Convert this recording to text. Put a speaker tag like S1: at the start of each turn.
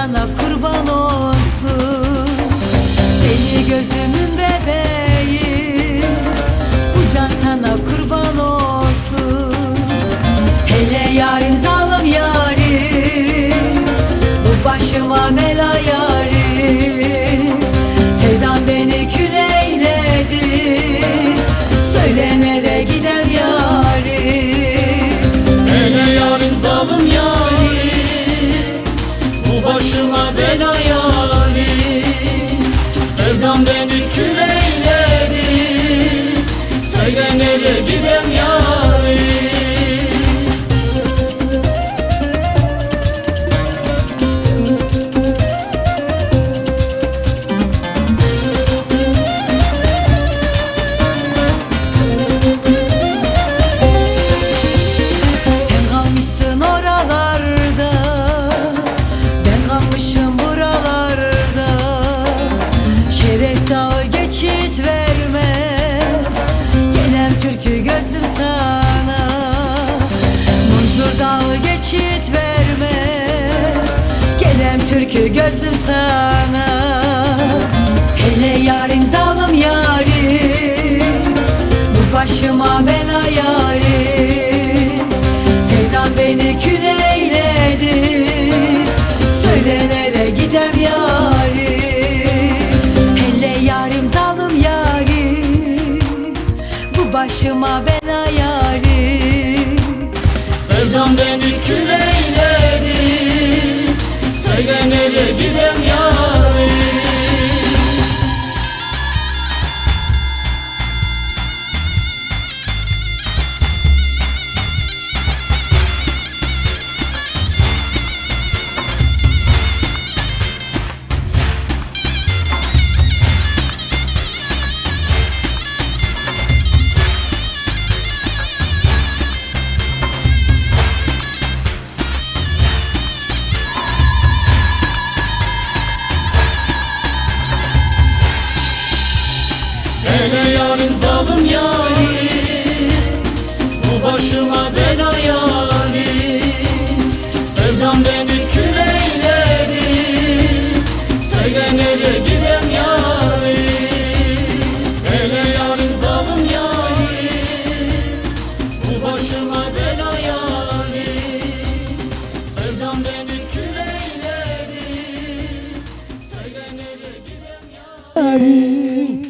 S1: sana kurban olsun. Seni gözümün bebeği Bu can sana kurban olsun. Hele yarim zalim yarim. Bu başıma bela yarim. Sevdan beni kül eyledi. Söyle nereye gider yarim.
S2: Hele yarim zalim yarim
S1: geçit vermez. Gelem türkü gözlüm sana. Hele yarim zalim yarim. Bu başıma bela yarim Sevdan beni kül eyledi. Söyle nereye gidem yarim. Hele yarim zalim yarim. Bu başıma bela yarim
S2: Sevdam beni kül eyledi Söyle nereye gidem yarim Hele